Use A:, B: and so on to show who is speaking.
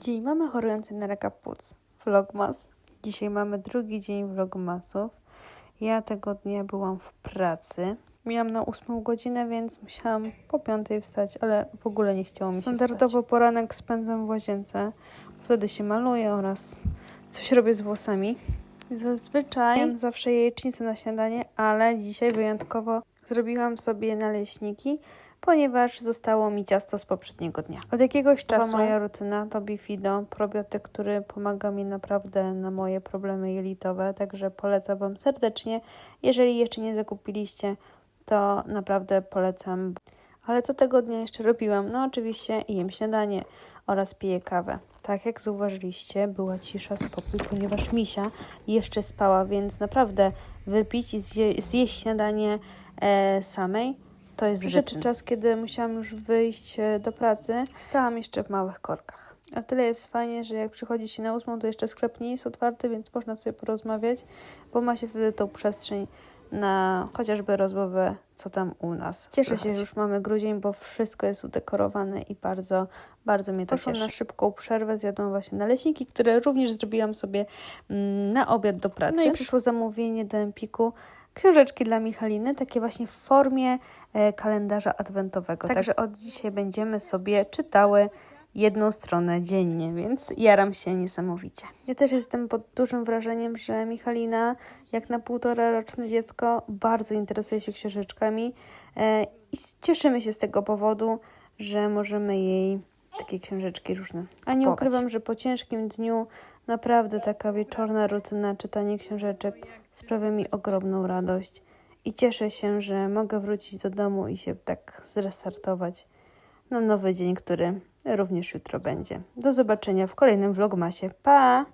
A: Dzień mamy chorującej na raka płuc. Vlogmas. Dzisiaj mamy drugi dzień vlogmasów. Ja tego dnia byłam w pracy. Miałam na 8 godzinę, więc musiałam po 5 wstać, ale w ogóle nie chciało mi się Standardowo poranek spędzam w łazience. Wtedy się maluję oraz coś robię z włosami. Zazwyczaj zawsze jajecznicę na śniadanie, ale dzisiaj wyjątkowo zrobiłam sobie naleśniki, ponieważ zostało mi ciasto z poprzedniego dnia. Od jakiegoś czasu moja rutyna to Bifido, probiotyk, który pomaga mi naprawdę na moje problemy jelitowe, także polecam Wam serdecznie. Jeżeli jeszcze nie zakupiliście, to naprawdę polecam. Ale co tego dnia jeszcze robiłam? No oczywiście jem śniadanie oraz piję kawę. Tak jak zauważyliście, była cisza, spokój, ponieważ Misia jeszcze spała, więc naprawdę wypić i zje, zjeść śniadanie e, samej to jest Przyszedł wyczyn. czas, kiedy musiałam już wyjść e, do pracy. Stałam jeszcze w małych korkach. A tyle jest fajnie, że jak przychodzi się na ósmą, to jeszcze sklep nie jest otwarty, więc można sobie porozmawiać, bo ma się wtedy tą przestrzeń na chociażby rozmowę, co tam u nas. Cieszę słychać. się, że już mamy grudzień, bo wszystko jest udekorowane i bardzo, bardzo mnie to Poszłam cieszy. na szybką przerwę, zjadłam właśnie naleśniki, które również zrobiłam sobie mm, na obiad do pracy. No i przyszło zamówienie do Empiku książeczki dla Michaliny, takie właśnie w formie e, kalendarza adwentowego. Także od dzisiaj będziemy sobie czytały jedną stronę dziennie, więc jaram się niesamowicie. Ja też jestem pod dużym wrażeniem, że Michalina, jak na półtora roczne dziecko, bardzo interesuje się książeczkami e, i cieszymy się z tego powodu, że możemy jej takie książeczki różne. A nie ukrywam, że po ciężkim dniu naprawdę taka wieczorna rutyna czytanie książeczek sprawia mi ogromną radość i cieszę się, że mogę wrócić do domu i się tak zrestartować na nowy dzień, który również jutro będzie. Do zobaczenia w kolejnym vlogmasie. Pa!